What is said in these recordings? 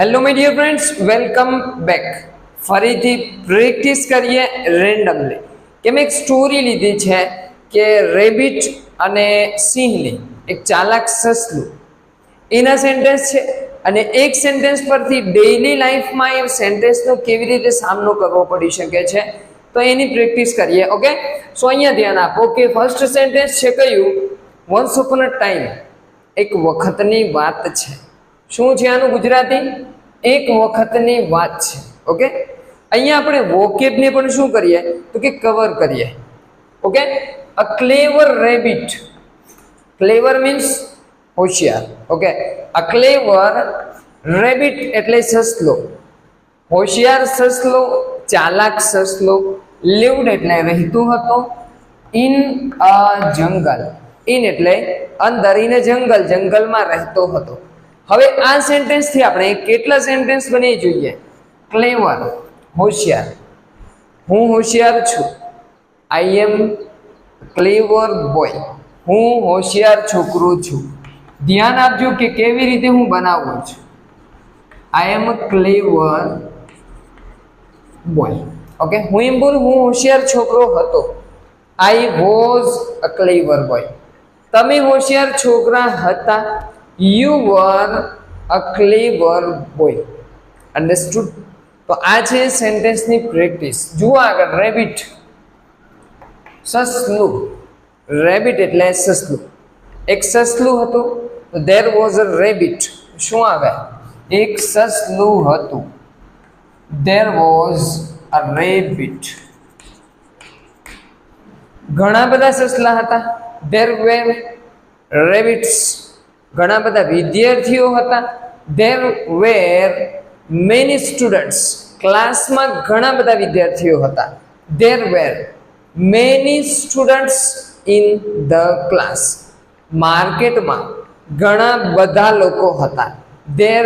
Hello my dear friends welcome back ફરીથી practice કરીએ randomly કે મેં એક સ્ટોરી લીધી છે કે રેબિટ અને સિંહની, એક ચાલાક સસલું. એના સેન્ટેન્સ છે અને એક સેન્ટેન્સ પરથી ડેઇલી લાઈફમાં એ સેન્ટેન્સનો કેવી રીતે સામનો કરવો પડી શકે છે, તો એની પ્રેક્ટિસ કરીએ ઓકે સો અહીંયા ધ્યાન આપો કે ફર્સ્ટ સેન્ટેન્સ છે કયું? વન્સ અપોન અ ટાઈમ એક વખતની વાત છે. શું છે આનું ગુજરાતી? એક વખતની વાત છે, ઓકે? અહીંયા આપણે વોકેબને પણ શું કરીએ? તો કે કવર કરીએ, okay? A clever rabbit, clever means હોશિયાર, ઓકે? અ ક્લેવર રેબિટ એટલે સસલો, હોશિયાર સસલો, ચાલાક સસલો, લીવડ એટલે રહેતું હતો, ઇન અ જંગલ, ઇન એટલે અંદર, ઇન જંગલ, જંગલમાં રહેતો હતો. હવે આ સેન્ટેન્સથી આપણે કેટલા સેન્ટેન્સ બની જોઈએ? ક્લેવર, હોશિયાર. હું હોશિયાર છું. આઈ એમ ક્લેવર બોય હું હોશિયાર છોકરો છું. ધ્યાન આપજો કે કેવી રીતે હું બનાવું છું. આઈ એમ ક્લેવર બોય ઓકે હું એમ બોલું, હું હોશિયાર છોકરો હતો. I was a clever boy તમે હોશિયાર છોકરા હતા. You were a clever boy understood તો આ છે સેન્ટેન્સની પ્રેક્ટિસ જુઓ આગળ રેબિટ સસલું. રેબિટ એટલે સસલું. એક સસલું હતું દેર વોઝ અ રેબિટ શું આવે? એક સસલું હતું. દેર વોઝ અ રેબિટ ઘણા બધા સસલા હતા. દેર વેર રેબિટ્સ ઘણા બધા વિદ્યાર્થીઓ હતા. દેર વેર મેની સ્ટુડન્ટ્સ ક્લાસમાં ઘણા બધા વિદ્યાર્થીઓ હતા. There were many students in the class માર્કેટમાં ઘણા બધા લોકો હતા. દેર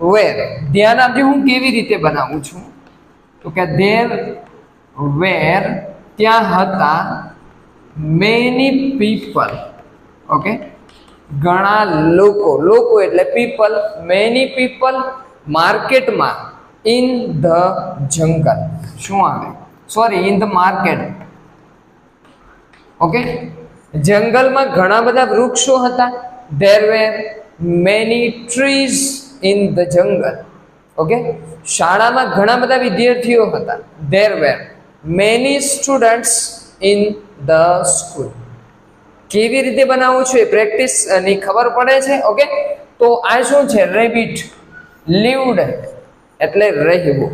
વેર ધ્યાન આપજો, હું કેવી રીતે બનાવું છું? તો કે દેર વેર ત્યાં હતા મેની પીપલ ઓકે ઘણા લોકો લોકો એટલે પીપલ મેની પીપલ માર્કેટમાં ઇન ધ જંગલ શું આવે? Sorry in the market okay જંગલમાં ઘણા બધા વૃક્ષો હતા. There were many trees in the jungle okay શાળામાં ઘણા બધા વિદ્યાર્થીઓ હતા. There were many students in the school કેવી રીતે બનાવું છું એ પ્રેક્ટિસની ખબર પડે છે ઓકે તો આ શું છે? રેબિટ લીવડ એટલે રહેવું.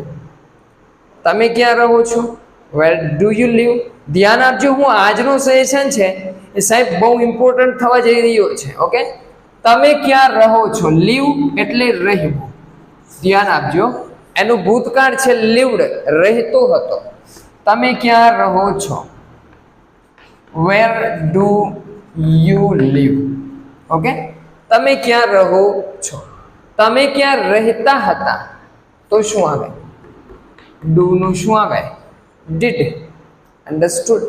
તમે ક્યાં રહો છો? વેર ડુ યુ લીવ ધ્યાન આપજો, હું આજનો સેશન છે એ સાહેબ બહુ ઇમ્પોર્ટન્ટ થવા જઈ રહ્યો છે ઓકે તમે ક્યાં રહો છો? લીવ એટલે રહેવું. ધ્યાન આપજો. એનું ભૂતકાળ છે લીવડ રહેતો હતો. તમે ક્યાં રહો છો? Where do you live okay તમે ક્યાં રહો છો? તમે ક્યાં રહેતા હતા? તો શું આવે? ડુ નું શું આવે? ડીડ અન્ડરસ્ટુડ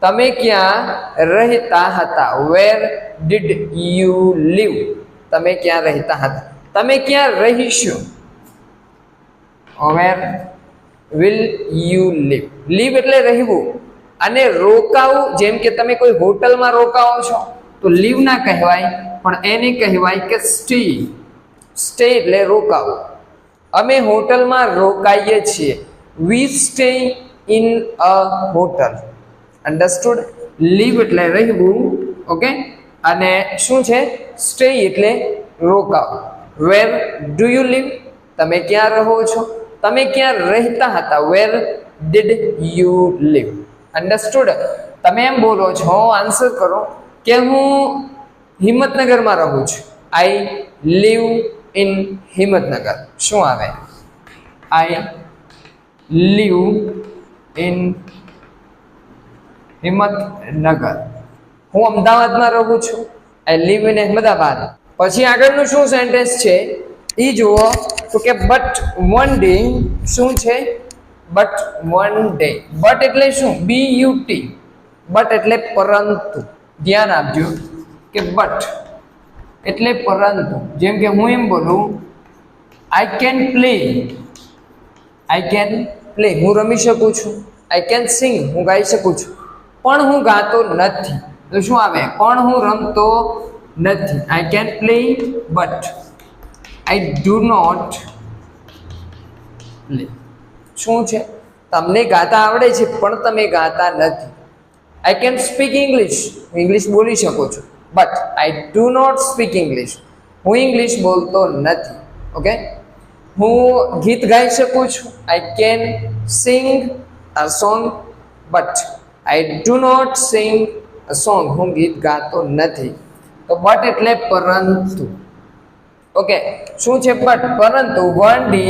તમે ક્યાં રહેતા હતા? વેર ડીડ યુ લીવ તમે ક્યાં રહેતા હતા? તમે ક્યાં રહીશું? Where will you live live એટલે રહેવું. અને રોકાવું, જેમ કે તમે કોઈ હોટલમાં રોકાવો છો, તો લીવ ના કહેવાય, પણ એને કહેવાય કે સ્ટે. સ્ટે એટલે રોકાવું. અમે હોટલમાં રોકાઈએ છીએ. We stay in a hotel understood live એટલે રહેવું ઓકે અને શું છે? સ્ટે એટલે રોકાવું. વેર ડુ યુ લીવ તમે ક્યાં રહો છો? તમે ક્યાં રહેતા હતા? Where did you live understood તમે એમ બોલો છો આન્સર કરો કે હું હિંમતનગરમાં રહું છું. I live in Himmatnagar. શું આવે? I live in Himmatnagar. હું અમદાવાદમાં રહું છું. I live in Ahmedabad. પછી આગળનું શું સેન્ટેન્સ છે? એ જુઓ. તો કે બટ વન ડે શું છે? બટ વન ડે બટ એટલે શું? બી યુ ટી બટ એટલે પરંતુ. ધ્યાન આપજો કે બટ એટલે પરંતુ. જેમ કે હું એમ બોલું I can play I can play હું રમી શકું છું. આઈ કેન સિંગ હું ગાઈ શકું છું. પણ હું ગાતો નથી. તો શું આવે? પણ હું રમતો નથી. I can play but I do not play શું છે? તમને ગાતા આવડે છે, પણ તમે ગાતા નથી. આઈ કેન સ્પીક ઇંગ્લિશ હું ઇંગ્લિશ બોલી શકું છું. But I do not speak English હું ઇંગ્લિશ બોલતો નથી. ઓકે હું ગીત ગાઈ શકું છું. I can sing a song but I do not sing a song હું ગીત ગાતો નથી. તો બટ એટલે પરંતુ. ઓકે શું છે બટ પરંતુ વન ડે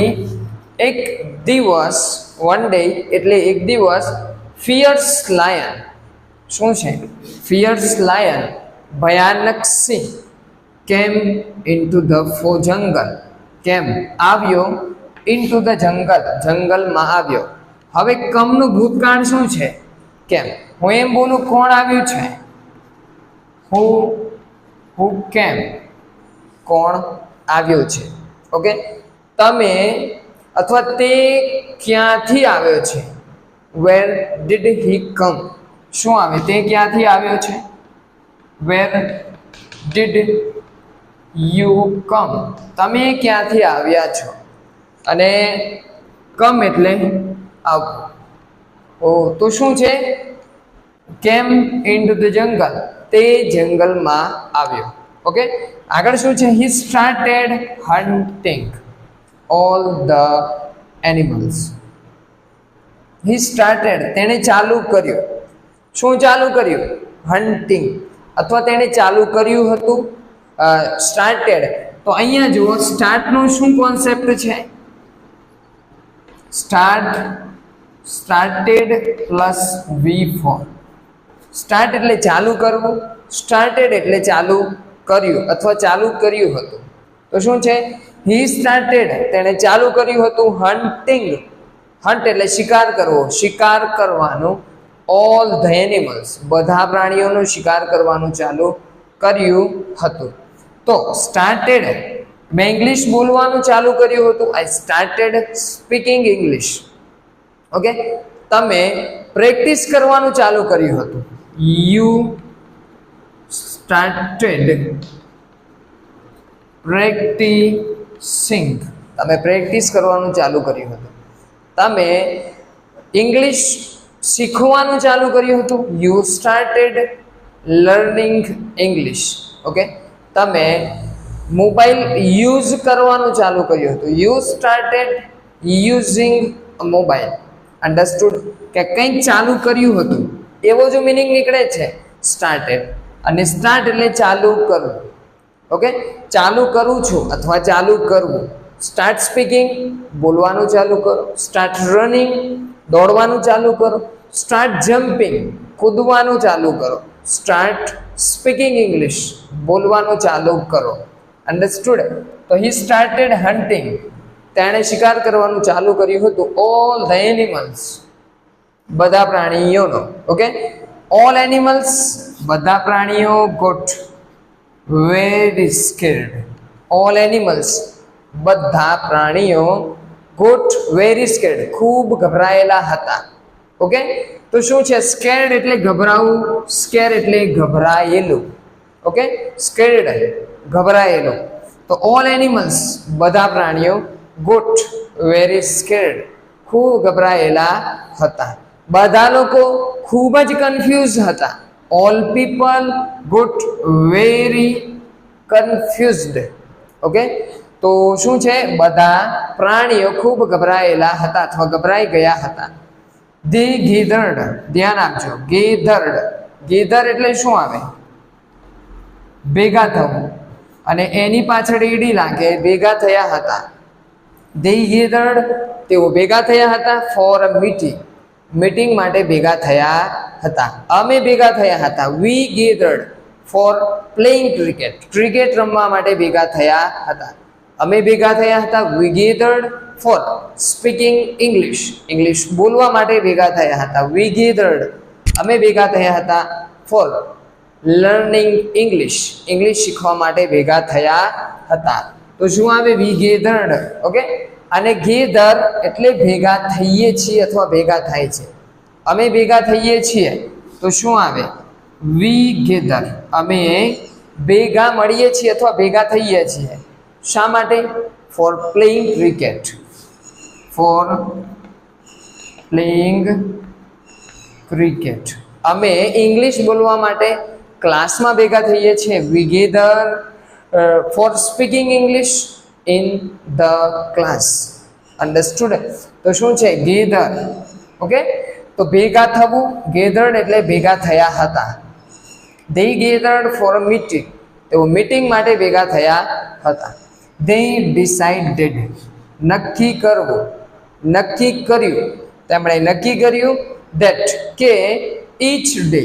એક દિવસ વન ડે એટલે એક દિવસ ફિયર્સ લાયન શું છે? ફિયર્સ લાયન ભયાનક સિંહ. કેમ? ઇન્ટુ ધ ફો જંગલ કેમ? આવ્યો ઇન્ટુ ધ જંગલ જંગલમાં આવ્યો. હવે કમનું ભૂતકાળ શું છે? કેમ? હું એમ બોલું, કોણ આવ્યું છે? હું હું કેમ? કોણ આવ્યો છે? ઓકે તમે અથવા તે ક્યાંથી આવ્યો છે? વેર ડીડ હી કમ શું આવે? તે ક્યાંથી આવ્યો છે? વેર ડીડ યુ કમ તમે ક્યાંથી આવ્યા છો? અને કમ એટલે આવવું ઓ, તો શું છે? કેમ ઇન્ટુ ધ જંગલ તે જંગલમાં આવ્યો. ઓકે આગળ શું છે? He started hunting all the animals he started તેણે ચાલુ કર્યું. શું ચાલુ કર્યું? હન્ટિંગ અથવા તેણે ચાલુ કર્યું હતું? સ્ટાર્ટેડ તો અહીંયા જુઓ સ્ટાર્ટનો શું કોન્સેપ્ટ છે? Start started plus V four start એટલે ચાલુ કરવું સ્ટાર્ટેડ એટલે ચાલુ કર્યું, અથવા ચાલુ કર્યું હતું. તો શું છે? હી સ્ટાર્ટેડ તેણે ચાલુ કર્યું હતું હન્ટિંગ હન્ટ એટલે શિકાર કરવો. શિકાર કરવાનું ઓલ ધ એનિમલ્સ બધા પ્રાણીઓનો શિકાર કરવાનું ચાલુ કર્યું હતું. તો સ્ટાર્ટેડ મેં ઇંગ્લિશ બોલવાનું ચાલુ કર્યું હતું. I started speaking English okay તમે પ્રેક્ટિસ કરવાનું ચાલુ કર્યું હતું. You started practicing. તમે પ્રેક્ટિસ કરવાનું ચાલુ કર્યું હતું. તમે ઇંગ્લિશ શીખવાનું ચાલુ કર્યું હતું. You started learning English okay તમે મોબાઈલ યુઝ કરવાનું ચાલુ કર્યું હતું. You started using mobile understood કે કંઈક ચાલુ કર્યું હતું. એવો જો મિનિંગ નીકળે છે. સ્ટાર્ટેડ અને સ્ટાર્ટ એટલે ચાલુ કરવું. ઓકે ચાલુ કરું છું અથવા ચાલુ કરવું. સ્ટાર્ટ સ્પીકિંગ બોલવાનું ચાલુ કરો. સ્ટાર્ટ રનિંગ દોડવાનું ચાલુ કરો. સ્ટાર્ટ જમ્પિંગ કૂદવાનું ચાલુ કરો. સ્ટાર્ટ સ્પીકિંગ ઇંગ્લિશ બોલવાનું ચાલુ કરો. અન્ડરસ્ટુડ તો હી સ્ટાર્ટેડ હન્ટિંગ તેણે શિકાર કરવાનું ચાલુ કર્યું હતું ઓલ ધ એનિમલ્સ બધા પ્રાણીઓનો. ઓકે ઓલ એનિમલ્સ બધા પ્રાણીઓ got very scared all animals બધા પ્રાણીઓ ગોટ વેરી સ્કેર્ડ ખૂબ ગભરાયેલા હતા. ઓકે તો શું છે? સ્કેર્ડ એટલે ગભરાવું સ્કેર એટલે ગભરાયેલું. Okay scared ગભરાયેલું. તો ઓલ એનિમલ્સ બધા પ્રાણીઓ ગોટ વેરી સ્કેર્ડ ખૂબ ગભરાયેલા હતા. બધા લોકો ખૂબ જ કન્ફ્યુઝ હતા. All people got very confused okay તો શું છે? બધા પ્રાણીઓ ખૂબ ગભરાયેલા હતા અથવા ગભરાઈ ગયા હતા. They gathered. ધ્યાન આપજો. ગીધર્ડ. ગીધર એટલે શું આવે? ભેગા થવું. અને એની પાછળ ઈડી લાગે, ભેગા થયા હતા. They gathered. તેઓ ભેગા થયા હતા ફોર અ મીટિંગ. મીટિંગ માટે ભેગા થયા હતા. અમે ભેગા થયા હતા. We gathered for playing cricket cricket રમવા માટે ભેગા થયા હતા. અમે ભેગા થયા હતા. We gathered for speaking English English બોલવા માટે ભેગા થયા હતા. વી ગેધર્ડ અમે ભેગા થયા હતા ફોર લર્નિંગ ઇંગ્લિશ ઇંગ્લિશ શીખવા માટે ભેગા થયા હતા. તો શું આવે? વી ગેધર્ડ ઓકે અને ગેધર એટલે ભેગા થઈએ છીએ અથવા ભેગા થાય છે. અમે ભેગા થઈએ છીએ. તો શું આવે? વી ગેધર અમે ભેગા મળીએ છીએ અથવા ભેગા થઈએ છીએ. શા માટે? For playing cricket for playing cricket અમે ઇંગ્લિશ બોલવા માટે ક્લાસમાં ભેગા થઈએ છીએ. We gather for speaking English in the class understood તો શું છે? ગેધર ઓકે તો ભેગા થવું ગેધર્ડ એટલે ભેગા થયા હતા. They gathered for a meeting તેઓ મીટિંગ માટે ભેગા થયા હતા. દે ડિસાઇડેડ નક્કી કરવું, નક્કી કર્યું. તેમણે નક્કી કર્યું દેટ કે ઈચ ડે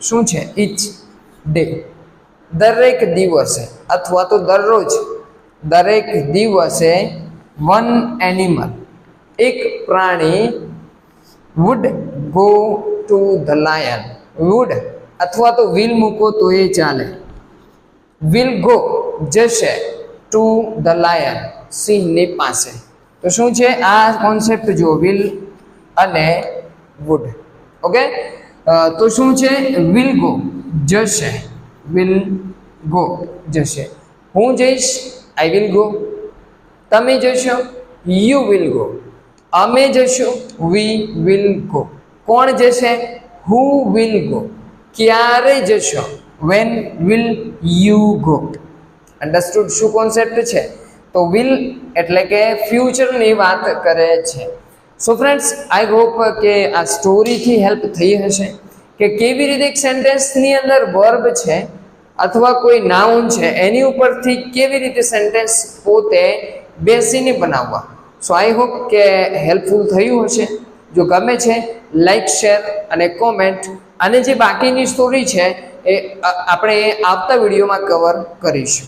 શું છે ઈચ ડે દરેક દિવસે અથવા તો દરરોજ, દરેક દિવસે વન એનિમલ એક પ્રાણી would go to the lion would અથવા તો વિલ મૂકો તો એ ચાલે. વિલ ગો જશે ટુ ધ લાયન સિંહની પાસે. તો શું છે? આ કોન્સેપ્ટ જો વિલ અને વુડ ઓકે તો શું છે? વિલ ગો જશે. વિલ ગો જશે. હું જઈશ. આઈ વિલ ગો તમે જશો. યુ વિલ ગો અમે જશું વી વિલ ગો કોણ જશે? હુ વિલ ગો ક્યારે જશો? When will you go understood શું કોન્સેપ્ટ છે? તો વિલ એટલે કે ફ્યુચરની વાત કરે છે. સો ફ્રેન્ડ્સ આઈ હોપ કે આ સ્ટોરીથી હેલ્પ થઈ હશે. કે કેવી રીતે એક સેન્ટેન્સની અંદર વર્બ છે અથવા કોઈ નાઉન છે, એની ઉપરથી કેવી રીતે સેન્ટેન્સ પોતે બેસીને બનાવવા? સો આઈ હોપ કે હેલ્પફુલ થયું હશે. જો ગમે છે લાઇક શેર અને કોમેન્ટ અને જે બાકીની સ્ટોરી છે, એ આપણે આવતા વિડીયોમાં કવર કરીશું.